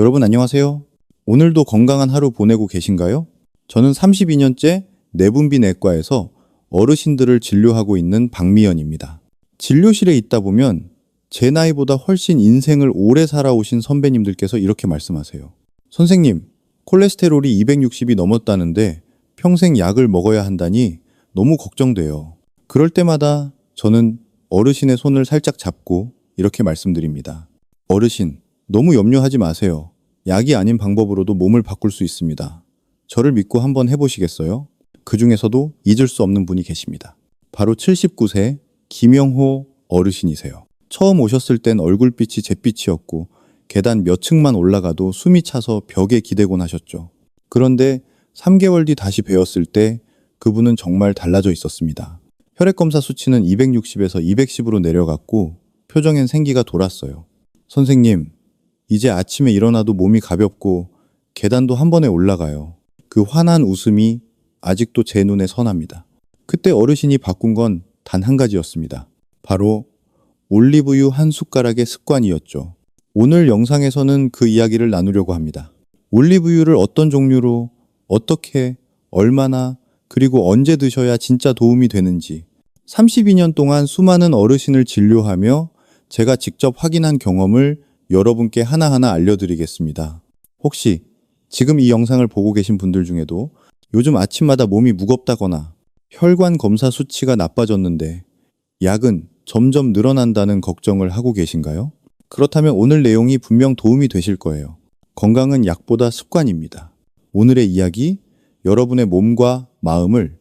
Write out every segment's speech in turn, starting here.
여러분 안녕하세요. 오늘도 건강한 하루 보내고 계신가요? 저는 32년째 내분비 내과에서 어르신들을 진료하고 있는 박미연입니다. 진료실에 있다 보면 제 나이보다 훨씬 인생을 오래 살아오신 선배님들께서 이렇게 말씀하세요. 선생님, 콜레스테롤이 260이 넘었다는데 평생 약을 먹어야 한다니 너무 걱정돼요. 그럴 때마다 저는 어르신의 손을 살짝 잡고 이렇게 말씀드립니다. 어르신, 너무 염려하지 마세요. 약이 아닌 방법으로도 몸을 바꿀 수 있습니다. 저를 믿고 한번 해보시겠어요? 그 중에서도 잊을 수 없는 분이 계십니다. 바로 79세 김영호 어르신이세요. 처음 오셨을 땐 얼굴빛이 잿빛이었고 계단 몇 층만 올라가도 숨이 차서 벽에 기대곤 하셨죠. 그런데 3개월 뒤 다시 뵈었을 때 그분은 정말 달라져 있었습니다. 혈액검사 수치는 260에서 210으로 내려갔고 표정엔 생기가 돌았어요. 선생님, 이제 아침에 일어나도 몸이 가볍고 계단도 한 번에 올라가요. 그 환한 웃음이 아직도 제 눈에 선합니다. 그때 어르신이 바꾼 건 단 한 가지였습니다. 바로 올리브유 한 숟가락의 습관이었죠. 오늘 영상에서는 그 이야기를 나누려고 합니다. 올리브유를 어떤 종류로, 어떻게, 얼마나, 그리고 언제 드셔야 진짜 도움이 되는지 32년 동안 수많은 어르신을 진료하며 제가 직접 확인한 경험을 여러분께 하나하나 알려드리겠습니다. 혹시 지금 이 영상을 보고 계신 분들 중에도 요즘 아침마다 몸이 무겁다거나 혈관 검사 수치가 나빠졌는데 약은 점점 늘어난다는 걱정을 하고 계신가요? 그렇다면 오늘 내용이 분명 도움이 되실 거예요. 건강은 약보다 습관입니다. 오늘의 이야기, 여러분의 몸과 마음을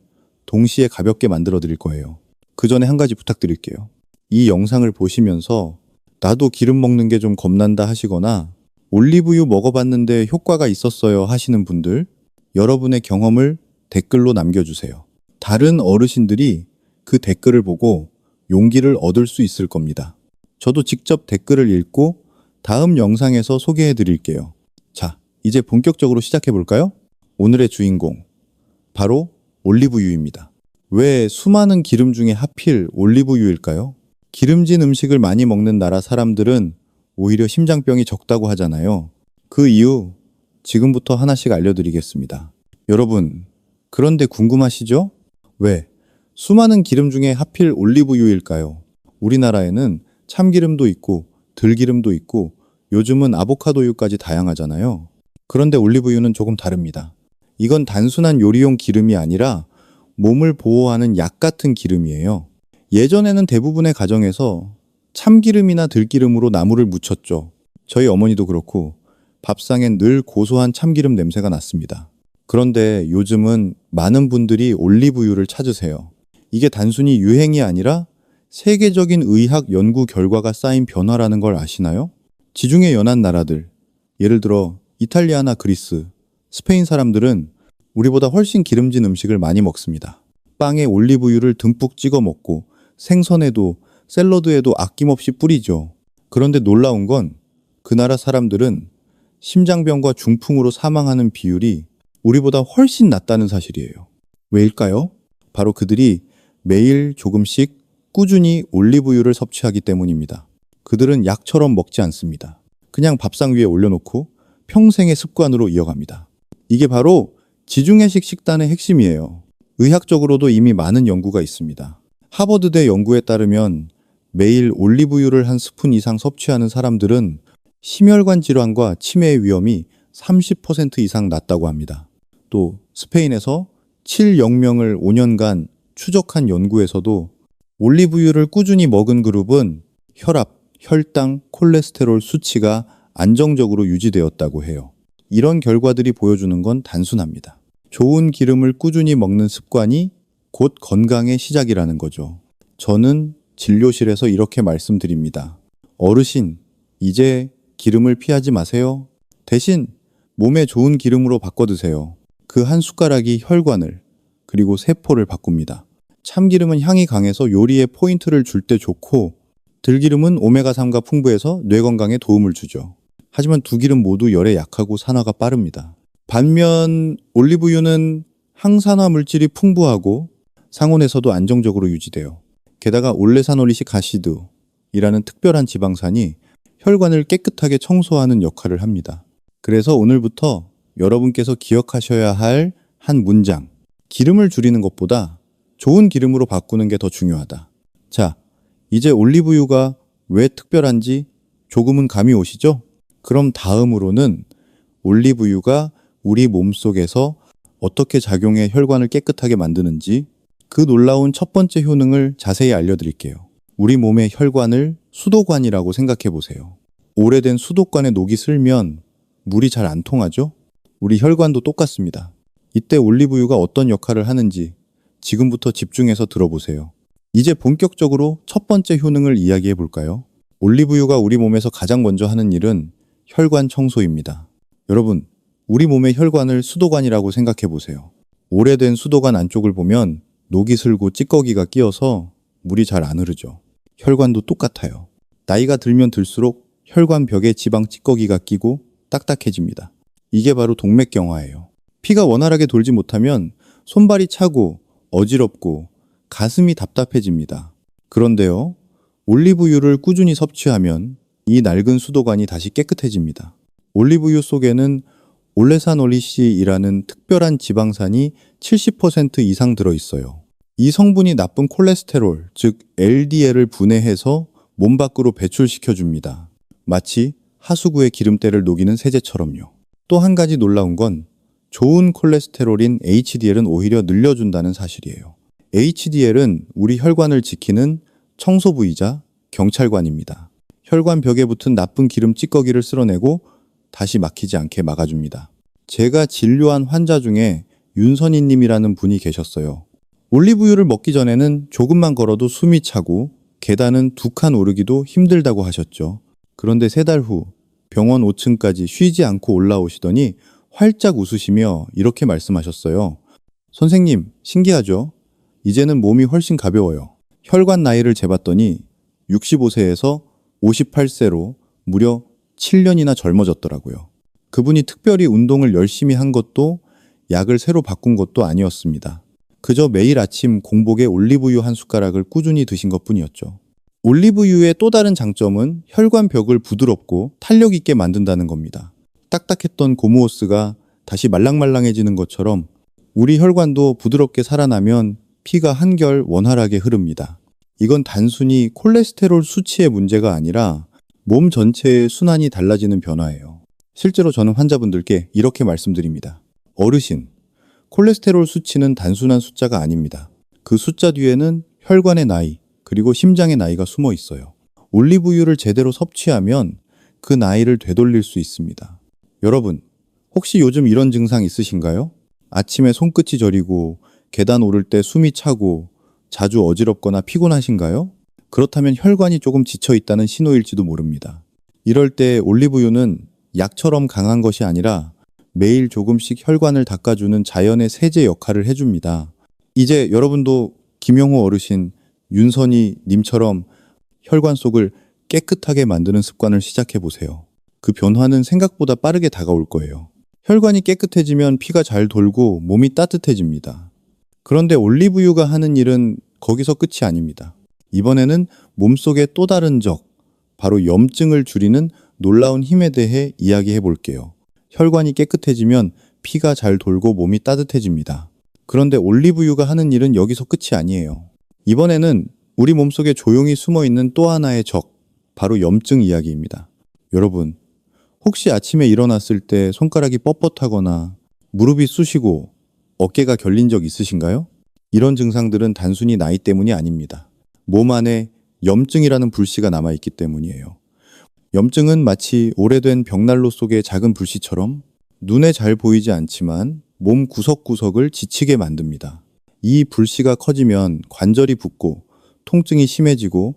동시에 가볍게 만들어 드릴 거예요. 그 전에 한 가지 부탁드릴게요. 이 영상을 보시면서 나도 기름 먹는 게 좀 겁난다 하시거나 올리브유 먹어봤는데 효과가 있었어요 하시는 분들 여러분의 경험을 댓글로 남겨주세요. 다른 어르신들이 그 댓글을 보고 용기를 얻을 수 있을 겁니다. 저도 직접 댓글을 읽고 다음 영상에서 소개해 드릴게요. 자, 이제 본격적으로 시작해 볼까요? 오늘의 주인공, 바로 올리브유입니다. 왜 수많은 기름 중에 하필 올리브유일까요? 기름진 음식을 많이 먹는 나라 사람들은 오히려 심장병이 적다고 하잖아요. 그 이유 지금부터 하나씩 알려드리겠습니다. 여러분, 그런데 궁금하시죠? 왜? 수많은 기름 중에 하필 올리브유일까요? 우리나라에는 참기름도 있고 들기름도 있고 요즘은 아보카도유까지 다양하잖아요. 그런데 올리브유는 조금 다릅니다. 이건 단순한 요리용 기름이 아니라 몸을 보호하는 약 같은 기름이에요. 예전에는 대부분의 가정에서 참기름이나 들기름으로 나물을 무쳤죠. 저희 어머니도 그렇고 밥상엔 늘 고소한 참기름 냄새가 났습니다. 그런데 요즘은 많은 분들이 올리브유를 찾으세요. 이게 단순히 유행이 아니라 세계적인 의학 연구 결과가 쌓인 변화라는 걸 아시나요? 지중해 연안 나라들, 예를 들어 이탈리아나 그리스, 스페인 사람들은 우리보다 훨씬 기름진 음식을 많이 먹습니다. 빵에 올리브유를 듬뿍 찍어 먹고 생선에도 샐러드에도 아낌없이 뿌리죠. 그런데 놀라운 건 그 나라 사람들은 심장병과 중풍으로 사망하는 비율이 우리보다 훨씬 낮다는 사실이에요. 왜일까요? 바로 그들이 매일 조금씩 꾸준히 올리브유를 섭취하기 때문입니다. 그들은 약처럼 먹지 않습니다. 그냥 밥상 위에 올려놓고 평생의 습관으로 이어갑니다. 이게 바로 지중해식 식단의 핵심이에요. 의학적으로도 이미 많은 연구가 있습니다. 하버드대 연구에 따르면 매일 올리브유를 한 스푼 이상 섭취하는 사람들은 심혈관 질환과 치매의 위험이 30% 이상 낮다고 합니다. 또 스페인에서 7영명을 5년간 추적한 연구에서도 올리브유를 꾸준히 먹은 그룹은 혈압, 혈당, 콜레스테롤 수치가 안정적으로 유지되었다고 해요. 이런 결과들이 보여주는 건 단순합니다. 좋은 기름을 꾸준히 먹는 습관이 곧 건강의 시작이라는 거죠. 저는 진료실에서 이렇게 말씀드립니다. 어르신, 이제 기름을 피하지 마세요. 대신 몸에 좋은 기름으로 바꿔 드세요. 그 한 숟가락이 혈관을, 그리고 세포를 바꿉니다. 참기름은 향이 강해서 요리에 포인트를 줄 때 좋고, 들기름은 오메가3가 풍부해서 뇌 건강에 도움을 주죠. 하지만 두 기름 모두 열에 약하고 산화가 빠릅니다. 반면 올리브유는 항산화 물질이 풍부하고 상온에서도 안정적으로 유지돼요. 게다가 올레사놀리식 아시드이라는 특별한 지방산이 혈관을 깨끗하게 청소하는 역할을 합니다. 그래서 오늘부터 여러분께서 기억하셔야 할 한 문장. 기름을 줄이는 것보다 좋은 기름으로 바꾸는 게 더 중요하다. 자, 이제 올리브유가 왜 특별한지 조금은 감이 오시죠? 그럼 다음으로는 올리브유가 우리 몸 속에서 어떻게 작용해 혈관을 깨끗하게 만드는지 그 놀라운 첫 번째 효능을 자세히 알려드릴게요. 우리 몸의 혈관을 수도관이라고 생각해 보세요. 오래된 수도관에 녹이 슬면 물이 잘 안 통하죠? 우리 혈관도 똑같습니다. 이때 올리브유가 어떤 역할을 하는지 지금부터 집중해서 들어보세요. 이제 본격적으로 첫 번째 효능을 이야기해 볼까요? 올리브유가 우리 몸에서 가장 먼저 하는 일은 혈관 청소입니다. 여러분, 우리 몸의 혈관을 수도관이라고 생각해 보세요. 오래된 수도관 안쪽을 보면 녹이 슬고 찌꺼기가 끼어서 물이 잘 안 흐르죠. 혈관도 똑같아요. 나이가 들면 들수록 혈관 벽에 지방 찌꺼기가 끼고 딱딱해집니다. 이게 바로 동맥경화예요. 피가 원활하게 돌지 못하면 손발이 차고 어지럽고 가슴이 답답해집니다. 그런데요, 올리브유를 꾸준히 섭취하면 이 낡은 수도관이 다시 깨끗해집니다. 올리브유 속에는 올레산올리시이라는 특별한 지방산이 70% 이상 들어 있어요. 이 성분이 나쁜 콜레스테롤, 즉 LDL을 분해해서 몸 밖으로 배출시켜 줍니다. 마치 하수구의 기름때를 녹이는 세제처럼요. 또 한 가지 놀라운 건 좋은 콜레스테롤인 HDL은 오히려 늘려준다는 사실이에요. HDL은 우리 혈관을 지키는 청소부이자 경찰관입니다. 혈관 벽에 붙은 나쁜 기름 찌꺼기를 쓸어내고 다시 막히지 않게 막아줍니다. 제가 진료한 환자 중에 윤선희 님이라는 분이 계셨어요. 올리브유를 먹기 전에는 조금만 걸어도 숨이 차고 계단은 두 칸 오르기도 힘들다고 하셨죠. 그런데 세 달 후 병원 5층까지 쉬지 않고 올라오시더니 활짝 웃으시며 이렇게 말씀하셨어요. 선생님, 신기하죠? 이제는 몸이 훨씬 가벼워요. 혈관 나이를 재봤더니 65세에서 58세로 무려 7년이나 젊어졌더라고요. 그분이 특별히 운동을 열심히 한 것도 약을 새로 바꾼 것도 아니었습니다. 그저 매일 아침 공복에 올리브유 한 숟가락을 꾸준히 드신 것 뿐이었죠. 올리브유의 또 다른 장점은 혈관 벽을 부드럽고 탄력 있게 만든다는 겁니다. 딱딱했던 고무호스가 다시 말랑말랑해지는 것처럼 우리 혈관도 부드럽게 살아나면 피가 한결 원활하게 흐릅니다. 이건 단순히 콜레스테롤 수치의 문제가 아니라 몸 전체의 순환이 달라지는 변화예요. 실제로 저는 환자분들께 이렇게 말씀드립니다. 어르신, 콜레스테롤 수치는 단순한 숫자가 아닙니다. 그 숫자 뒤에는 혈관의 나이, 그리고 심장의 나이가 숨어 있어요. 올리브유를 제대로 섭취하면 그 나이를 되돌릴 수 있습니다. 여러분, 혹시 요즘 이런 증상 있으신가요? 아침에 손끝이 저리고 계단 오를 때 숨이 차고 자주 어지럽거나 피곤하신가요? 그렇다면 혈관이 조금 지쳐 있다는 신호일지도 모릅니다. 이럴 때 올리브유는 약처럼 강한 것이 아니라 매일 조금씩 혈관을 닦아주는 자연의 세제 역할을 해줍니다. 이제 여러분도 김영호 어르신, 윤선희 님처럼 혈관 속을 깨끗하게 만드는 습관을 시작해 보세요. 그 변화는 생각보다 빠르게 다가올 거예요. 혈관이 깨끗해지면 피가 잘 돌고 몸이 따뜻해집니다. 그런데 올리브유가 하는 일은 거기서 끝이 아닙니다. 이번에는 몸속의 또 다른 적, 바로 염증을 줄이는 놀라운 힘에 대해 이야기해 볼게요. 혈관이 깨끗해지면 피가 잘 돌고 몸이 따뜻해집니다. 그런데 올리브유가 하는 일은 여기서 끝이 아니에요. 이번에는 우리 몸속에 조용히 숨어 있는 또 하나의 적, 바로 염증 이야기입니다. 여러분, 혹시 아침에 일어났을 때 손가락이 뻣뻣하거나 무릎이 쑤시고 어깨가 결린 적 있으신가요? 이런 증상들은 단순히 나이 때문이 아닙니다. 몸 안에 염증이라는 불씨가 남아있기 때문이에요. 염증은 마치 오래된 벽난로 속의 작은 불씨처럼 눈에 잘 보이지 않지만 몸 구석구석을 지치게 만듭니다. 이 불씨가 커지면 관절이 붓고 통증이 심해지고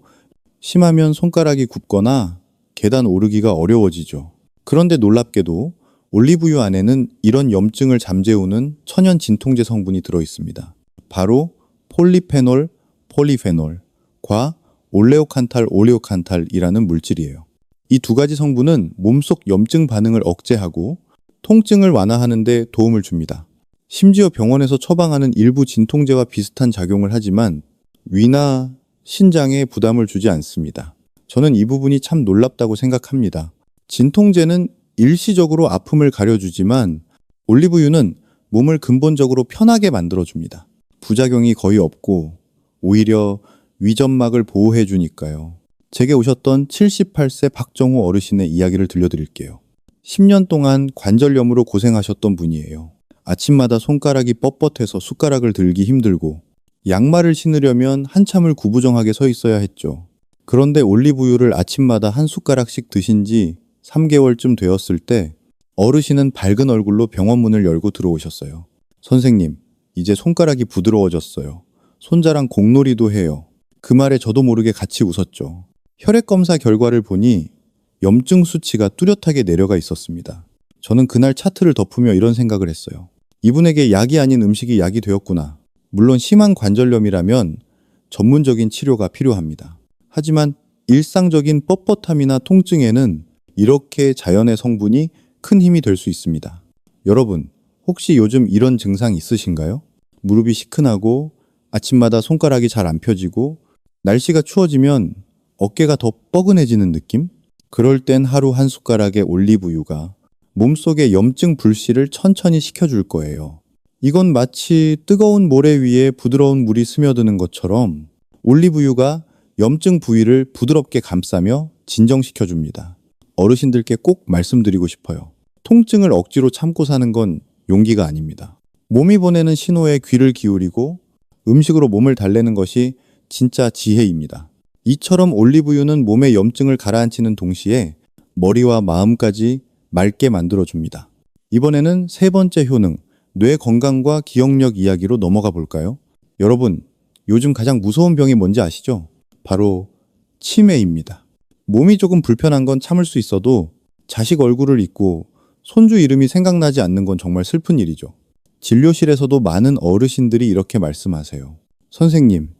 심하면 손가락이 굽거나 계단 오르기가 어려워지죠. 그런데 놀랍게도 올리브유 안에는 이런 염증을 잠재우는 천연 진통제 성분이 들어 있습니다. 바로 폴리페놀, 폴리페놀과 올레오칸탈, 올레오칸탈이라는 물질이에요. 이 두 가지 성분은 몸속 염증 반응을 억제하고 통증을 완화하는 데 도움을 줍니다. 심지어 병원에서 처방하는 일부 진통제와 비슷한 작용을 하지만 위나 신장에 부담을 주지 않습니다. 저는 이 부분이 참 놀랍다고 생각합니다. 진통제는 일시적으로 아픔을 가려주지만 올리브유는 몸을 근본적으로 편하게 만들어줍니다. 부작용이 거의 없고 오히려 위점막을 보호해 주니까요. 제게 오셨던 78세 박정호 어르신의 이야기를 들려드릴게요. 10년 동안 관절염으로 고생하셨던 분이에요. 아침마다 손가락이 뻣뻣해서 숟가락을 들기 힘들고 양말을 신으려면 한참을 구부정하게 서 있어야 했죠. 그런데 올리브유를 아침마다 한 숟가락씩 드신 지 3개월쯤 되었을 때 어르신은 밝은 얼굴로 병원 문을 열고 들어오셨어요. 선생님, 이제 손가락이 부드러워졌어요. 손자랑 공놀이도 해요. 그 말에 저도 모르게 같이 웃었죠. 혈액 검사 결과를 보니 염증 수치가 뚜렷하게 내려가 있었습니다. 저는 그날 차트를 덮으며 이런 생각을 했어요. 이분에게 약이 아닌 음식이 약이 되었구나. 물론 심한 관절염이라면 전문적인 치료가 필요합니다. 하지만 일상적인 뻣뻣함이나 통증에는 이렇게 자연의 성분이 큰 힘이 될 수 있습니다. 여러분, 혹시 요즘 이런 증상 있으신가요? 무릎이 시큰하고 아침마다 손가락이 잘 안 펴지고 날씨가 추워지면 어깨가 더 뻐근해지는 느낌? 그럴 땐 하루 한 숟가락의 올리브유가 몸속의 염증 불씨를 천천히 식혀줄 거예요. 이건 마치 뜨거운 모래 위에 부드러운 물이 스며드는 것처럼 올리브유가 염증 부위를 부드럽게 감싸며 진정시켜줍니다. 어르신들께 꼭 말씀드리고 싶어요. 통증을 억지로 참고 사는 건 용기가 아닙니다. 몸이 보내는 신호에 귀를 기울이고 음식으로 몸을 달래는 것이 진짜 지혜입니다. 이처럼 올리브유는 몸의 염증을 가라앉히는 동시에 머리와 마음까지 맑게 만들어줍니다. 이번에는 세 번째 효능, 뇌 건강과 기억력 이야기로 넘어가 볼까요? 여러분, 요즘 가장 무서운 병이 뭔지 아시죠? 바로 치매입니다. 몸이 조금 불편한 건 참을 수 있어도 자식 얼굴을 잊고 손주 이름이 생각나지 않는 건 정말 슬픈 일이죠. 진료실에서도 많은 어르신들이 이렇게 말씀하세요. 선생님,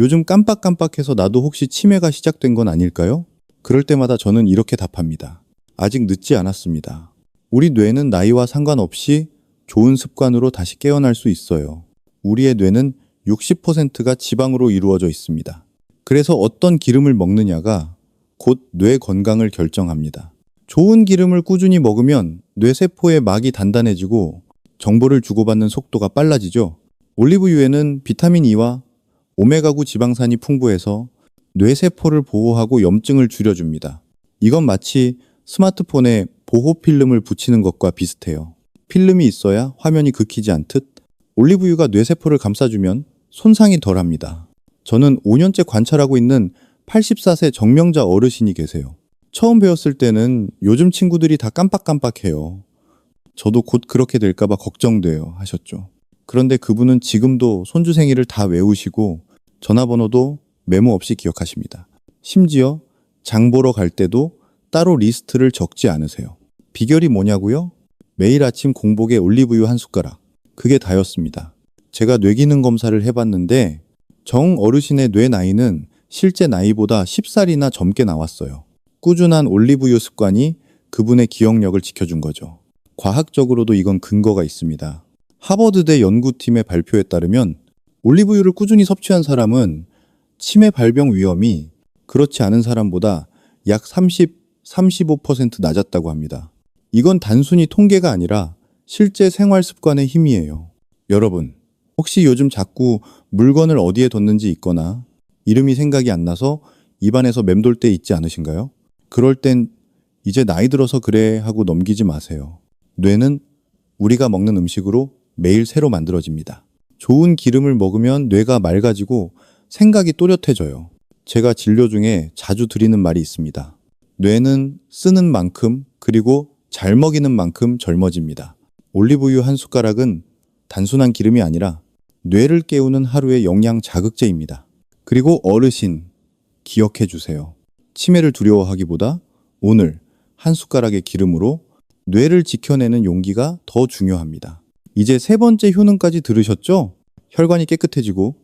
요즘 깜빡깜빡해서 나도 혹시 치매가 시작된 건 아닐까요? 그럴 때마다 저는 이렇게 답합니다. 아직 늦지 않았습니다. 우리 뇌는 나이와 상관없이 좋은 습관으로 다시 깨어날 수 있어요. 우리의 뇌는 60%가 지방으로 이루어져 있습니다. 그래서 어떤 기름을 먹느냐가 곧 뇌 건강을 결정합니다. 좋은 기름을 꾸준히 먹으면 뇌세포의 막이 단단해지고 정보를 주고받는 속도가 빨라지죠. 올리브유에는 비타민 E와 오메가9 지방산이 풍부해서 뇌세포를 보호하고 염증을 줄여줍니다. 이건 마치 스마트폰에 보호 필름을 붙이는 것과 비슷해요. 필름이 있어야 화면이 긁히지 않듯 올리브유가 뇌세포를 감싸주면 손상이 덜합니다. 저는 5년째 관찰하고 있는 84세 정명자 어르신이 계세요. 처음 배웠을 때는 요즘 친구들이 다 깜빡깜빡해요. 저도 곧 그렇게 될까봐 걱정돼요. 하셨죠. 그런데 그분은 지금도 손주 생일을 다 외우시고 전화번호도 메모 없이 기억하십니다. 심지어 장 보러 갈 때도 따로 리스트를 적지 않으세요. 비결이 뭐냐고요? 매일 아침 공복에 올리브유 한 숟가락. 그게 다였습니다. 제가 뇌기능 검사를 해봤는데 정 어르신의 뇌 나이는 실제 나이보다 10살이나 젊게 나왔어요. 꾸준한 올리브유 습관이 그분의 기억력을 지켜준 거죠. 과학적으로도 이건 근거가 있습니다. 하버드대 연구팀의 발표에 따르면 올리브유를 꾸준히 섭취한 사람은 치매 발병 위험이 그렇지 않은 사람보다 약 30, 35% 낮았다고 합니다. 이건 단순히 통계가 아니라 실제 생활 습관의 힘이에요. 여러분, 혹시 요즘 자꾸 물건을 어디에 뒀는지 있거나 이름이 생각이 안 나서 입안에서 맴돌 때 있지 않으신가요? 그럴 땐 이제 나이 들어서 그래 하고 넘기지 마세요. 뇌는 우리가 먹는 음식으로 매일 새로 만들어집니다. 좋은 기름을 먹으면 뇌가 맑아지고 생각이 또렷해져요. 제가 진료 중에 자주 드리는 말이 있습니다. 뇌는 쓰는 만큼 그리고 잘 먹이는 만큼 젊어집니다. 올리브유 한 숟가락은 단순한 기름이 아니라 뇌를 깨우는 하루의 영양 자극제입니다. 그리고 어르신, 기억해 주세요. 치매를 두려워하기보다 오늘 한 숟가락의 기름으로 뇌를 지켜내는 용기가 더 중요합니다. 이제 세 번째 효능까지 들으셨죠? 혈관이 깨끗해지고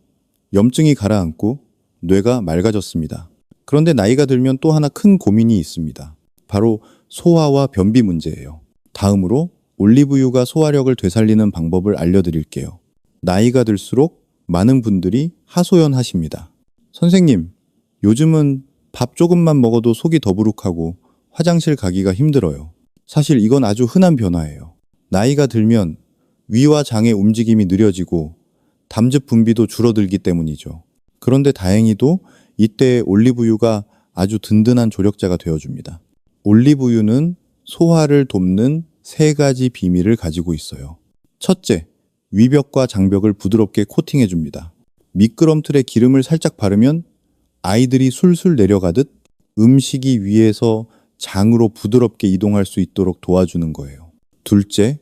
염증이 가라앉고 뇌가 맑아졌습니다. 그런데 나이가 들면 또 하나 큰 고민이 있습니다. 바로 소화와 변비 문제예요. 다음으로 올리브유가 소화력을 되살리는 방법을 알려드릴게요. 나이가 들수록 많은 분들이 하소연 하십니다. 선생님, 요즘은 밥 조금만 먹어도 속이 더부룩하고 화장실 가기가 힘들어요. 사실 이건 아주 흔한 변화예요. 나이가 들면 위와 장의 움직임이 느려지고 담즙 분비도 줄어들기 때문이죠. 그런데 다행히도 이때 올리브유가 아주 든든한 조력자가 되어줍니다. 올리브유는 소화를 돕는 세 가지 비밀을 가지고 있어요. 첫째, 위벽과 장벽을 부드럽게 코팅해줍니다. 미끄럼틀에 기름을 살짝 바르면 아이들이 술술 내려가듯 음식이 위에서 장으로 부드럽게 이동할 수 있도록 도와주는 거예요. 둘째,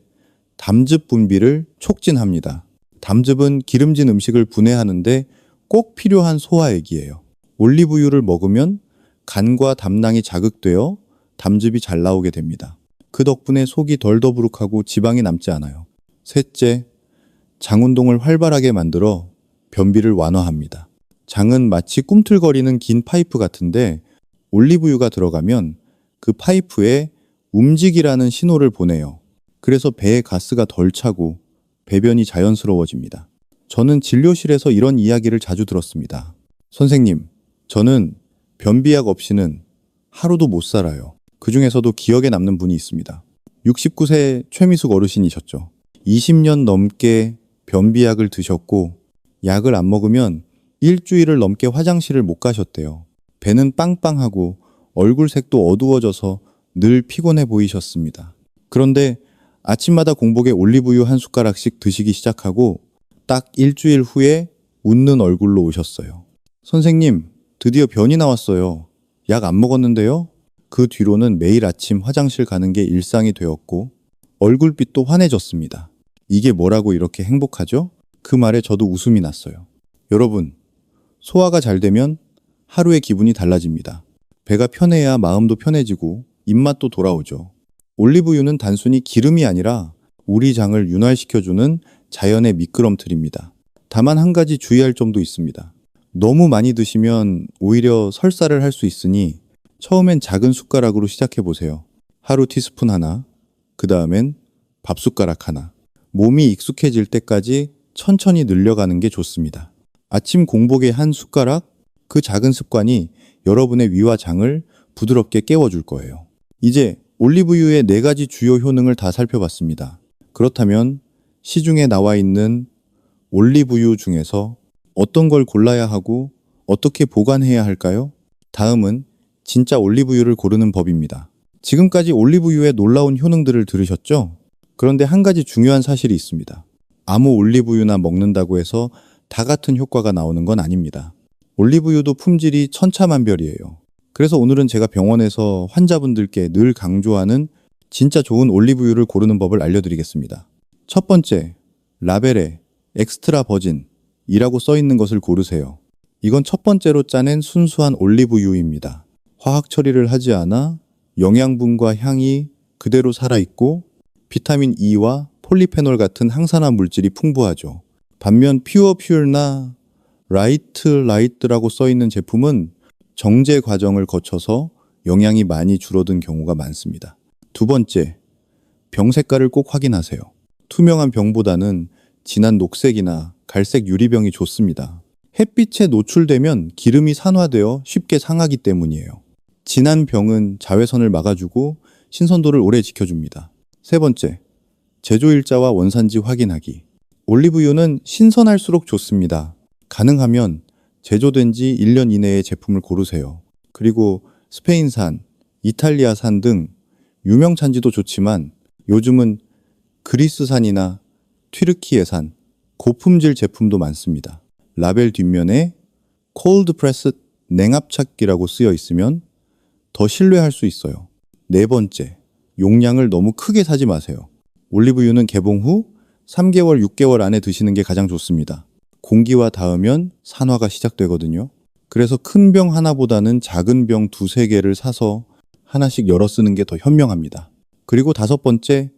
담즙 분비를 촉진합니다. 담즙은 기름진 음식을 분해하는데 꼭 필요한 소화액이에요. 올리브유를 먹으면 간과 담낭이 자극되어 담즙이 잘 나오게 됩니다. 그 덕분에 속이 덜 더부룩하고 지방이 남지 않아요. 셋째, 장 운동을 활발하게 만들어 변비를 완화합니다. 장은 마치 꿈틀거리는 긴 파이프 같은데 올리브유가 들어가면 그 파이프에 움직이라는 신호를 보내요. 그래서 배에 가스가 덜 차고 배변이 자연스러워집니다. 저는 진료실에서 이런 이야기를 자주 들었습니다. 선생님, 저는 변비약 없이는 하루도 못 살아요. 그 중에서도 기억에 남는 분이 있습니다. 69세 최미숙 어르신이셨죠. 20년 넘게 변비약을 드셨고 약을 안 먹으면 일주일을 넘게 화장실을 못 가셨대요. 배는 빵빵하고 얼굴 색도 어두워져서 늘 피곤해 보이셨습니다. 그런데 아침마다 공복에 올리브유 한 숟가락씩 드시기 시작하고 딱 일주일 후에 웃는 얼굴로 오셨어요. 선생님, 드디어 변이 나왔어요. 약 안 먹었는데요? 그 뒤로는 매일 아침 화장실 가는 게 일상이 되었고 얼굴빛도 환해졌습니다. 이게 뭐라고 이렇게 행복하죠? 그 말에 저도 웃음이 났어요. 여러분, 소화가 잘 되면 하루의 기분이 달라집니다. 배가 편해야 마음도 편해지고 입맛도 돌아오죠. 올리브유는 단순히 기름이 아니라 우리 장을 윤활시켜주는 자연의 미끄럼틀입니다. 다만 한 가지 주의할 점도 있습니다. 너무 많이 드시면 오히려 설사를 할 수 있으니 처음엔 작은 숟가락으로 시작해 보세요. 하루 티스푼 하나, 그 다음엔 밥 숟가락 하나. 몸이 익숙해질 때까지 천천히 늘려가는 게 좋습니다. 아침 공복에 한 숟가락, 그 작은 습관이 여러분의 위와 장을 부드럽게 깨워줄 거예요. 이제 올리브유의 네 가지 주요 효능을 다 살펴봤습니다. 그렇다면 시중에 나와 있는 올리브유 중에서 어떤 걸 골라야 하고 어떻게 보관해야 할까요? 다음은 진짜 올리브유를 고르는 법입니다. 지금까지 올리브유의 놀라운 효능들을 들으셨죠? 그런데 한 가지 중요한 사실이 있습니다. 아무 올리브유나 먹는다고 해서 다 같은 효과가 나오는 건 아닙니다. 올리브유도 품질이 천차만별이에요. 그래서 오늘은 제가 병원에서 환자분들께 늘 강조하는 진짜 좋은 올리브유를 고르는 법을 알려드리겠습니다. 첫 번째, 라벨에 엑스트라 버진이라고 써 있는 것을 고르세요. 이건 첫 번째로 짜낸 순수한 올리브유입니다. 화학 처리를 하지 않아 영양분과 향이 그대로 살아있고 비타민 E와 폴리페놀 같은 항산화 물질이 풍부하죠. 반면 퓨어 퓨얼나 라이트 라이트라고 써 있는 제품은 정제 과정을 거쳐서 영양이 많이 줄어든 경우가 많습니다. 두 번째, 병 색깔을 꼭 확인하세요. 투명한 병보다는 진한 녹색이나 갈색 유리병이 좋습니다. 햇빛에 노출되면 기름이 산화되어 쉽게 상하기 때문이에요. 진한 병은 자외선을 막아주고 신선도를 오래 지켜줍니다. 세 번째, 제조일자와 원산지 확인하기. 올리브유는 신선할수록 좋습니다. 가능하면 제조된 지 1년 이내의 제품을 고르세요. 그리고 스페인산, 이탈리아산 등 유명 찬지도 좋지만 요즘은 그리스산이나 튀르키예산, 고품질 제품도 많습니다. 라벨 뒷면에 콜드 프레스 냉압착기라고 쓰여 있으면 더 신뢰할 수 있어요. 네 번째, 용량을 너무 크게 사지 마세요. 올리브유는 개봉 후 3개월, 6개월 안에 드시는 게 가장 좋습니다. 공기와 닿으면 산화가 시작되거든요. 그래서 큰 병 하나보다는 작은 병 두세 개를 사서 하나씩 열어 쓰는 게 더 현명합니다. 그리고 다섯 번째,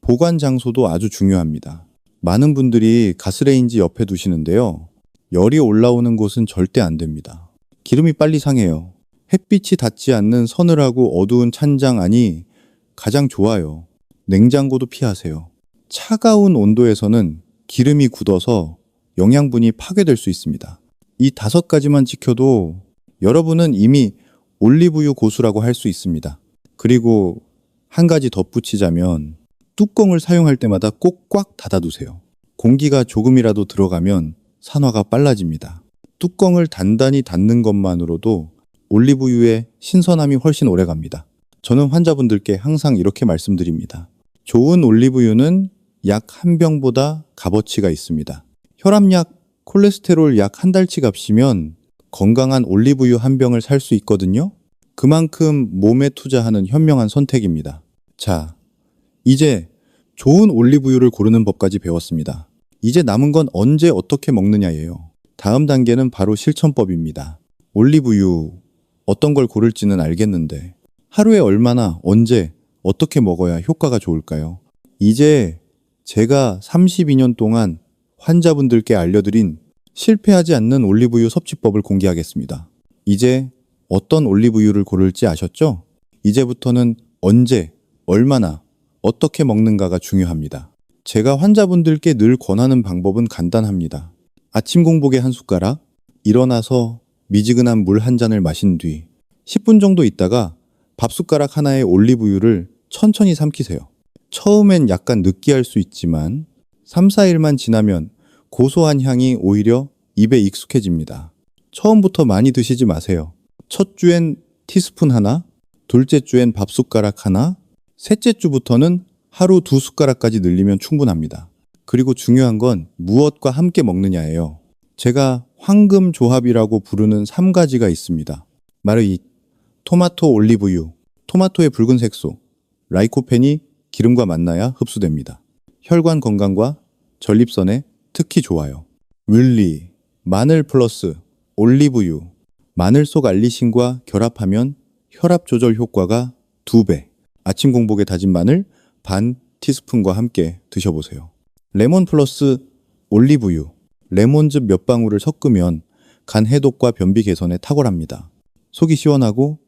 보관 장소도 아주 중요합니다. 많은 분들이 가스레인지 옆에 두시는데요. 열이 올라오는 곳은 절대 안 됩니다. 기름이 빨리 상해요. 햇빛이 닿지 않는 서늘하고 어두운 찬장 안이 가장 좋아요. 냉장고도 피하세요. 차가운 온도에서는 기름이 굳어서 영양분이 파괴될 수 있습니다. 이 다섯 가지만 지켜도 여러분은 이미 올리브유 고수라고 할 수 있습니다. 그리고 한 가지 덧붙이자면 뚜껑을 사용할 때마다 꼭 꽉 닫아두세요. 공기가 조금이라도 들어가면 산화가 빨라집니다. 뚜껑을 단단히 닫는 것만으로도 올리브유의 신선함이 훨씬 오래 갑니다. 저는 환자분들께 항상 이렇게 말씀드립니다. 좋은 올리브유는 약 한 병보다 값어치가 있습니다. 혈압약, 콜레스테롤 약 한 달치 값이면 건강한 올리브유 한 병을 살 수 있거든요. 그만큼 몸에 투자하는 현명한 선택입니다. 자, 이제 좋은 올리브유를 고르는 법까지 배웠습니다. 이제 남은 건 언제 어떻게 먹느냐예요. 다음 단계는 바로 실천법입니다. 올리브유 어떤 걸 고를지는 알겠는데 하루에 얼마나 언제 어떻게 먹어야 효과가 좋을까요? 이제 제가 32년 동안 환자분들께 알려드린 실패하지 않는 올리브유 섭취법을 공개하겠습니다. 이제 어떤 올리브유를 고를지 아셨죠? 이제부터는 언제, 얼마나, 어떻게 먹는가가 중요합니다. 제가 환자분들께 늘 권하는 방법은 간단합니다. 아침 공복에 한 숟가락, 일어나서 미지근한 물 한 잔을 마신 뒤 10분 정도 있다가 밥 숟가락 하나에 올리브유를 천천히 삼키세요. 처음엔 약간 느끼할 수 있지만 3, 4일만 지나면 고소한 향이 오히려 입에 익숙해집니다. 처음부터 많이 드시지 마세요. 첫 주엔 티스푼 하나, 둘째 주엔 밥 숟가락 하나, 셋째 주부터는 하루 두 숟가락까지 늘리면 충분합니다. 그리고 중요한 건 무엇과 함께 먹느냐예요. 제가 황금 조합이라고 부르는 3가지가 있습니다. 바로 이 토마토 올리브유, 토마토의 붉은 색소, 라이코펜이 기름과 만나야 흡수됩니다. 혈관 건강과 전립선에 특히 좋아요. 뮬리, 마늘 플러스 올리브유, 마늘 속 알리신과 결합하면 혈압 조절 효과가 2배. 아침 공복에 다진 마늘 반 티스푼과 함께 드셔보세요. 레몬 플러스 올리브유, 레몬즙 몇 방울을 섞으면 간 해독과 변비 개선에 탁월합니다. 속이 시원하고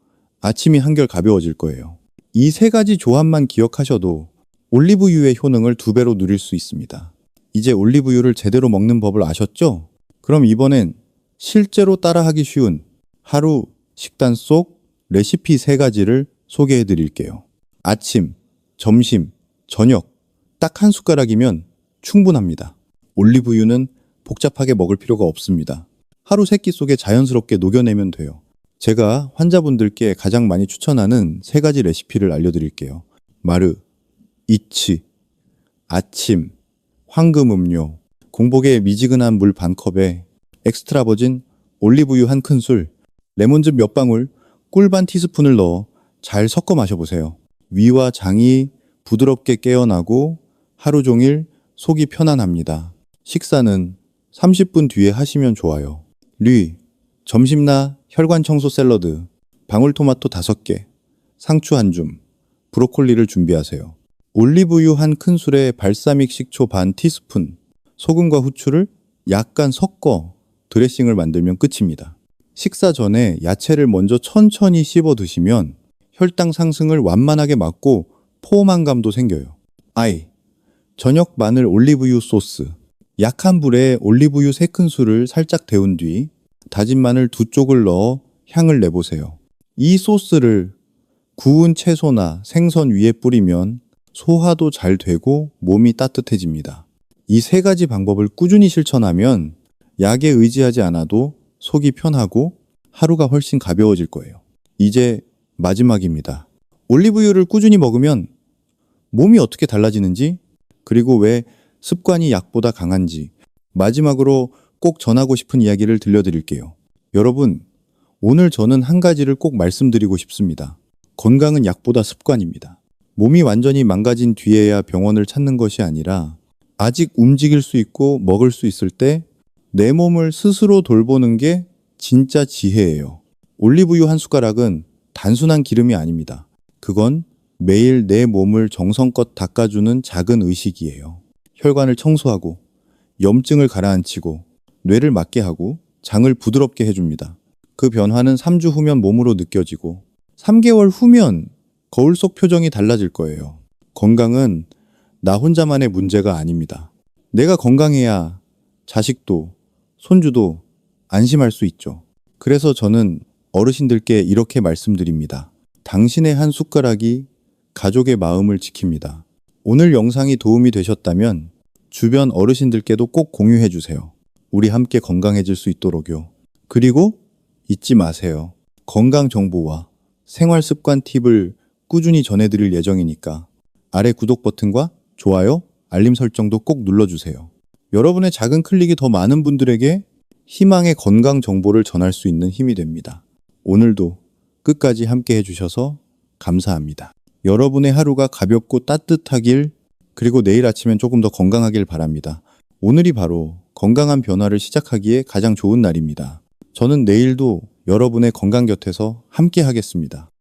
아침이 한결 가벼워질 거예요. 이 세 가지 조합만 기억하셔도 올리브유의 효능을 두 배로 누릴 수 있습니다. 이제 올리브유를 제대로 먹는 법을 아셨죠? 그럼 이번엔 실제로 따라하기 쉬운 하루 식단 속 레시피 세 가지를 소개해 드릴게요. 아침, 점심, 저녁 딱 한 숟가락이면 충분합니다. 올리브유는 복잡하게 먹을 필요가 없습니다. 하루 세 끼 속에 자연스럽게 녹여내면 돼요. 제가 환자분들께 가장 많이 추천하는 세 가지 레시피를 알려드릴게요. 마르, 이치, 아침, 황금 음료, 공복에 미지근한 물 반 컵에 엑스트라 버진 올리브유 한 큰술, 레몬즙 몇 방울, 꿀 반 티스푼을 넣어 잘 섞어 마셔보세요. 위와 장이 부드럽게 깨어나고 하루 종일 속이 편안합니다. 식사는 30분 뒤에 하시면 좋아요. 류, 점심나 혈관 청소 샐러드, 방울토마토 5개, 상추 한 줌, 브로콜리를 준비하세요. 올리브유 한 큰술에 발사믹 식초 반 티스푼, 소금과 후추를 약간 섞어 드레싱을 만들면 끝입니다. 식사 전에 야채를 먼저 천천히 씹어 드시면 혈당 상승을 완만하게 막고 포만감도 생겨요. 아이, 저녁 마늘 올리브유 소스. 약한 불에 올리브유 3큰술을 살짝 데운 뒤 다진 마늘 두 쪽을 넣어 향을 내보세요. 이 소스를 구운 채소나 생선 위에 뿌리면 소화도 잘 되고 몸이 따뜻해집니다. 이 세 가지 방법을 꾸준히 실천하면 약에 의지하지 않아도 속이 편하고 하루가 훨씬 가벼워질 거예요. 이제 마지막입니다. 올리브유를 꾸준히 먹으면 몸이 어떻게 달라지는지, 그리고 왜 습관이 약보다 강한지, 마지막으로 꼭 전하고 싶은 이야기를 들려드릴게요. 여러분, 오늘 저는 한 가지를 꼭 말씀드리고 싶습니다. 건강은 약보다 습관입니다. 몸이 완전히 망가진 뒤에야 병원을 찾는 것이 아니라 아직 움직일 수 있고 먹을 수 있을 때 내 몸을 스스로 돌보는 게 진짜 지혜예요. 올리브유 한 숟가락은 단순한 기름이 아닙니다. 그건 매일 내 몸을 정성껏 닦아주는 작은 의식이에요. 혈관을 청소하고 염증을 가라앉히고 뇌를 맑게 하고 장을 부드럽게 해줍니다. 그 변화는 3주 후면 몸으로 느껴지고 3개월 후면 거울 속 표정이 달라질 거예요. 건강은 나 혼자만의 문제가 아닙니다. 내가 건강해야 자식도 손주도 안심할 수 있죠. 그래서 저는 어르신들께 이렇게 말씀드립니다. 당신의 한 숟가락이 가족의 마음을 지킵니다. 오늘 영상이 도움이 되셨다면 주변 어르신들께도 꼭 공유해 주세요. 우리 함께 건강해질 수 있도록요. 그리고 잊지 마세요. 건강 정보와 생활 습관 팁을 꾸준히 전해드릴 예정이니까 아래 구독 버튼과 좋아요, 알림 설정도 꼭 눌러주세요. 여러분의 작은 클릭이 더 많은 분들에게 희망의 건강 정보를 전할 수 있는 힘이 됩니다. 오늘도 끝까지 함께 해주셔서 감사합니다. 여러분의 하루가 가볍고 따뜻하길 그리고 내일 아침엔 조금 더 건강하길 바랍니다. 오늘이 바로 건강한 변화를 시작하기에 가장 좋은 날입니다. 저는 내일도 여러분의 건강 곁에서 함께 하겠습니다.